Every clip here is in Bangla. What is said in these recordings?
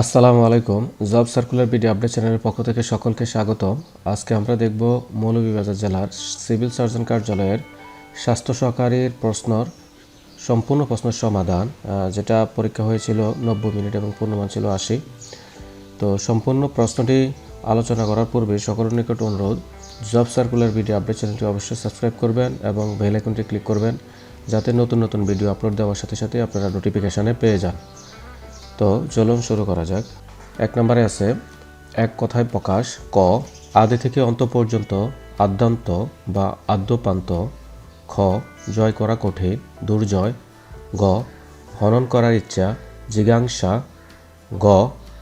আসসালামু আলাইকুম। জব সার্কুলার বিডি আপডেট চ্যানেলের পক্ষ থেকে সকলকে স্বাগত আজকে আমরা দেখব মৌলভীবাজার জেলার সিভিল সার্জন কার্যালয়ের স্বাস্থ্য সহকারীর প্রশ্নর সম্পূর্ণ প্রশ্নের সমাধান যেটা পরীক্ষা হয়েছিল নব্বই মিনিট এবং পূর্ণমান ছিল আশি। তো সম্পূর্ণ প্রশ্নটি আলোচনা করার পূর্বে সকলের নিকট অনুরোধ, জব সার্কুলার ভিডিও আপডেট চ্যানেলটি অবশ্যই সাবস্ক্রাইব করবেন এবং বেল আইকনটি ক্লিক করবেন, যাতে নতুন নতুন ভিডিও আপলোড দেওয়ার সাথে সাথে আপনারা নোটিফিকেশানে পেয়ে যান। তো চলুন শুরু করা যাক। এক নম্বরে আছে, এক কথায় প্রকাশ, ক, আদি থেকে অন্ত পর্যন্ত আদ্যান্ত বা আদ্যপান্ত, খ, জয় করা কঠিন, দুর্জয়, গ, হনন করার ইচ্ছা, জিজ্ঞাংসা, গ,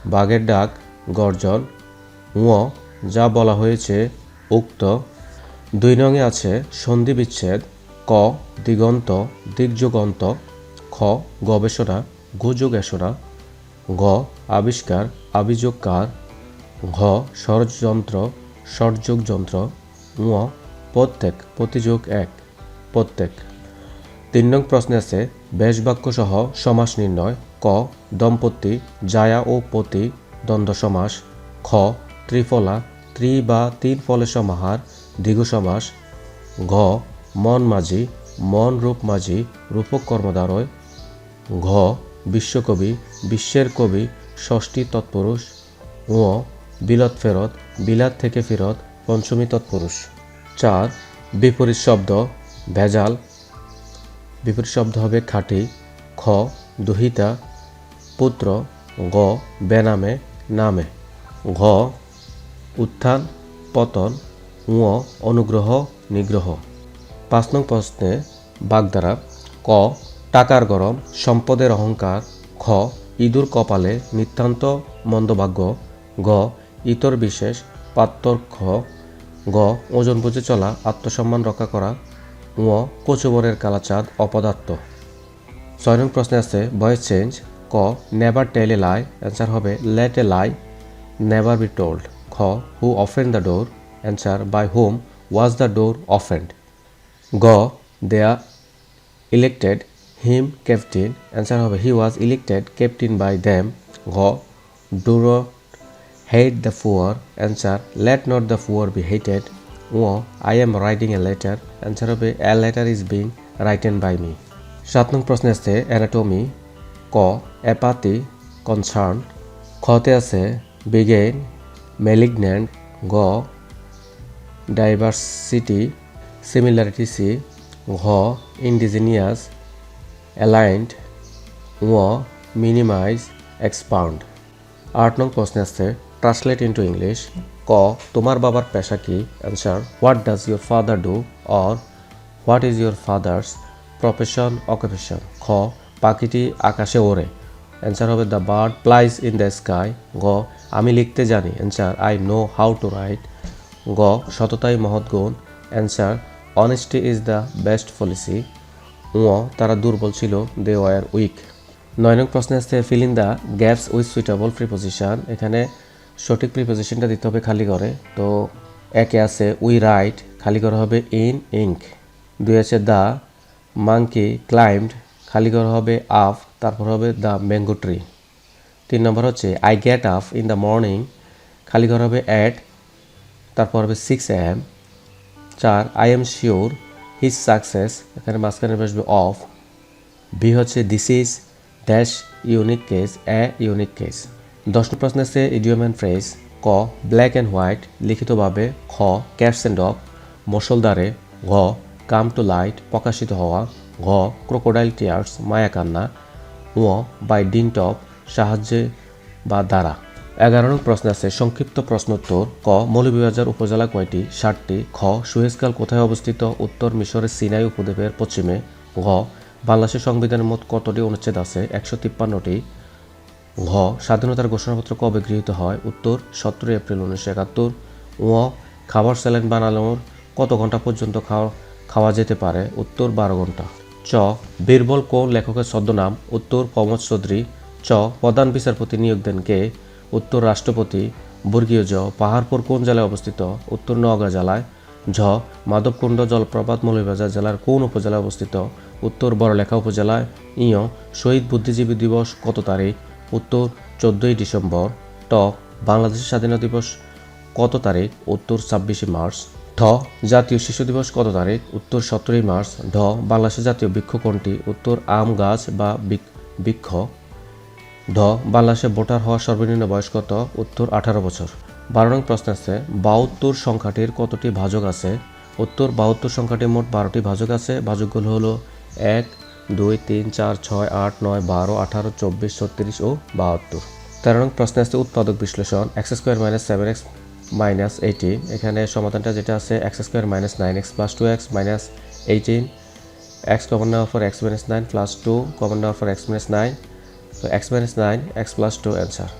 বাঘের ডাক, গর্জন, ঙ, যা বলা হয়েছে উক্ত। দুই নঙে আছে, সন্ধি বিচ্ছেদ, ক, দিগন্ত, দিগ্যগন্ত, খ, গবেষণা, গুযোগেষণা গ আবিষ্কার, আভিযোগকার, ঘ, ষড়যন্ত্র ষড়যোগ যন্ত্র ঙ, প্রত্যেক, প্রতিযোগ এক, প্রত্যেক। তিন নং প্রশ্নে আছে, বেশবাক্য সহ সমাস নির্ণয়, ক, দম্পতি, জায়া ও পতি, দ্বন্দ্ব সমাস, খ, ত্রিফলা, ত্রি বা তিন ফলে সমাহার দীর্ঘ সমাস, ঘ, মন মাঝি, মন রূপ মাঝি, রূপক কর্মদ্বারয় ঘ বিশ্বকবি, বিশ্বের কবি, ষষ্ঠী তৎপুরুষ ঙ বিলাত ফেরত, বিলাত থেকে ফেরত পঞ্চমী তৎপুরুষ। চার, বিপরীত শব্দ, ভেজাল। বিপরীত শব্দ হবে খাঁটি, খ, দুহিতা, পুত্র, গ, বেনামে, নামে। ঘ, উত্থান, পতন, ঙ, অনুগ্রহ, নিগ্রহ। পাঁচ নং প্রশ্নে বাগধারা, ক টাকার গরম, সম্পদের অহংকার, খ, ইঁদুর কপালে নিতান্ত মন্দভাগ্য, গ, ইতর বিশেষ, পাত্তর খ, গ, ওজন বুঝে চলা, আত্মসম্মান রক্ষা করা, ঙ, কচুবরের কালাচাঁদ, অপদার্থ। ছয় নং প্রশ্নে আছে, ভয়েস চেঞ্জ, ক, never tell a lie, answer হবে, let a lie, never be told, খ, who open the door, answer by whom was the door opened. গ, they elected him captain answer হবে he was elected captain by them ঘ do not hate the poor answer let not the poor be hated O I am writing a letter answer হবে a letter is being written by me সাত নং প্রশ্নে আছে অ্যানাটমি ক অ্যাপাতি কনসার্ন খতে আছে বিগেন মেলিগন্যান্ট গ ডাইভার্সিটি সিমিলারিটি সি ঘ ইন্ডিজিনিয়াস অ্যালাইন্ড ঙ মিনিমাইজ এক্সপাউন্ড আট নং প্রশ্নে আছে ট্রান্সলেট ইন্টু ইংলিশ ক, তোমার বাবার পেশা কি? Answer what does your father do or what is your father's profession occupation খ, পাখিটি আকাশে ওড়ে। অ্যান্সার হবে the bird flies in the sky গ, আমি লিখতে জানি। Answer I know how to write গ, সততাই মহৎ গুণ। Answer honesty is the best policy ঙ তারা দুর্বল ছিল, দে ওয়ার উইক। নয় নং প্রশ্নে আসছে fill in the gaps with suitable preposition. এখানে সঠিক প্রিপোজিশনটা দিতে হবে খালি করে তো একে আছে, উই রাইট, খালি করা হবে ইন ইঙ্ক। দুই আছে দ্য মাঙ্কি ক্লাইম্বড, খালি করা হবে আফ, তারপর হবে দ্য ম্যাঙ্গো ট্রি। তিন নম্বর হচ্ছে, I get up in the morning, খালি করা হবে অ্যাট, তারপর হবে সিক্স এম। চার, I am sure his success এখানে মাঝখানে বসবে অফ বি হচ্ছে this is dash unique case a unique case দশ প্রশ্ন আছে ইডিওম অ্যান্ড ফ্রেজ ক ব্ল্যাক অ্যান্ড হোয়াইট লিখিতভাবে খ ক্যাটস অ্যান্ড ডগ মশলদারে ঘ, কাম টু লাইট, প্রকাশিত হওয়া, ঘ ক্রোকোডাইল টিয়ার্স মায়া কান্না ও বাই ডিন টপ, সাহায্যে বা দ্বারা। এগারো নং প্রশ্ন আছে, সংক্ষিপ্ত প্রশ্নোত্তর ক, মৌলভীবাজার উপজেলা কয়টি? ষাটটি খ, সুয়েজকাল কোথায় অবস্থিত? উত্তর, মিশরের সিনাই উপদ্বীপের পশ্চিমে। ঘ বাংলাদেশের সংবিধানের মোট কতটি অনুচ্ছেদ আছে? একশো তিপ্পান্নটি। ঘ, স্বাধীনতার ঘোষণাপত্র কবে গৃহীত হয়? উত্তর, সতেরোই এপ্রিল উনিশশো একাত্তর। ও খাবার স্যালাইন বানানোর কত ঘণ্টা পর্যন্ত খাওয়া খাওয়া যেতে পারে? উত্তর, বারো ঘণ্টা চ, বীরবল কোন লেখকের ছদ্মনাম? উত্তর, প্রমোদ চৌধুরী। চ, প্রধান বিচারপতি নিয়োগ দেন কে? উত্তর রাষ্ট্রপতি বর্গীয় জ পাহাড়পুর কোন জেলায় অবস্থিত? উত্তর নওগাঁ জেলায়। ঝ মাধবকুণ্ড জলপ্রপাত মৌলভীবাজার জেলার কোন উপজেলায় অবস্থিত? উত্তর বড়লেখা উপজেলায়। ইয় শহীদ বুদ্ধিজীবী দিবস কত তারিখ? উত্তর চোদ্দোই ডিসেম্বর। ট বাংলাদেশের স্বাধীনতা দিবস কত তারিখ? উত্তর ছাব্বিশে মার্চ। ঠ জাতীয় শিশু দিবস কত তারিখ? উত্তর সতেরোই মার্চ। ঢ বাংলাদেশের জাতীয় বৃক্ষ কোনটি? উত্তর আম গাছ বা বৃক- বৃক্ষ। ঢ বাংলাদেশে ভোটার হওয়ার সর্বনিম্ন বয়স কত? উত্তর, আঠারো বছর। বারো নং প্রশ্ন আছে, বাহাত্তর সংখ্যাটির কতটি ভাজক আছে? উত্তর, বাহাত্তর সংখ্যাটির মোট বারোটি ভাজক আছে। ভাজকগুলো হলো এক, দুই, তিন, চার, ছয়, আট, নয়, বারো, আঠারো, চব্বিশ, ছত্রিশ ও বাহাত্তর। তেরো নং প্রশ্ন আছে, উৎপাদক বিশ্লেষণ, x square minus seven x minus eighteen. এখানে সমাধানটা যেটা আছে, x square minus nine x plus two x minus eighteen. X common নেওয়ার পর x minus nine plus two common নেওয়ার পর এক্স মাইনাস নাইন। তো x minus nine x plus two answer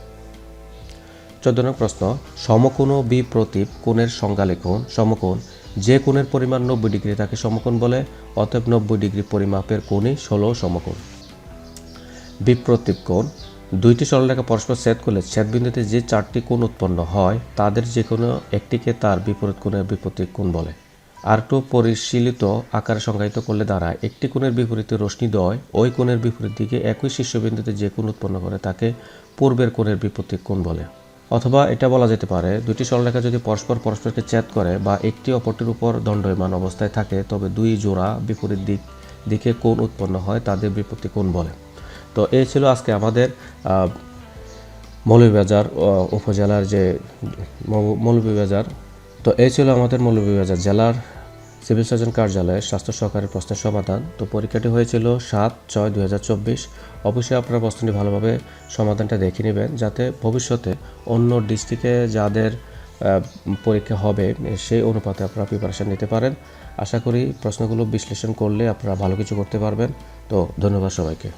চোদ্দ নং প্রশ্ন, সমকোণ ও বিপ্রতীপ কোণের সংজ্ঞা লিখুন। সমকোণ, যে কোণের পরিমাণ নব্বই ডিগ্রি তাকে সমকোণ বলে, অতএব নব্বই ডিগ্রি পরিমাপের কোণই ষোলো সমকোণ। বিপ্রতীপ কোণ, দুইটি সরলরেখা পরস্পর ছেদ করলে ছেদবিন্দুতে যে চারটি কোণ উৎপন্ন হয়, তাদের যে কোনো একটিকে তার বিপরীত কোণের বিপরীত কোণ বলে। আর একটু পরিশীলিত আকারে সংজ্ঞায়িত করলে দ্বারা একটি কোণের বিপরীতে রশ্মিদ্বয় ওই কোণের বিপরীত দিকে একই শীর্ষবিন্দুতে যে কোণ উৎপন্ন করে তাকে পূর্বের কোণের বিপরীত কোণ বলে। অথবা এটা বলা যেতে পারে, দুটি সরলরেখা যদি পরস্পর পরস্পরকে ছেদ করে বা একটি অপরটির উপর দণ্ডয়মান অবস্থায় থাকে, তবে দুই জোড়া বিপরীত দিক, দিকে কোণ উৎপন্ন হয় তাদের বিপরীত কোণ বলে। তো এই ছিল আজকে আমাদের মৌলভীবাজার উপজেলার যে মৌলভীবাজার তো এই ছিল আমাদের মৌলভীবাজার জেলার সিভিল সার্জন কার্যালয়ের স্বাস্থ্য সহকারী প্রশ্নের সমাধান। তো পরীক্ষাটি হয়েছিল সাত ছয় দু হাজার চব্বিশ। অবশ্যই আপনারা প্রশ্নটি ভালোভাবে সমাধানটা দেখে নেবেন, যাতে ভবিষ্যতে অন্য ডিস্ট্রিক্টে যাদের পরীক্ষা হবে, সেই অনুপাতে আপনারা প্রিপারেশন নিতে পারেন। আশা করি প্রশ্নগুলো বিশ্লেষণ করলে আপনারা ভালো কিছু করতে পারবেন। তো ধন্যবাদ সবাইকে।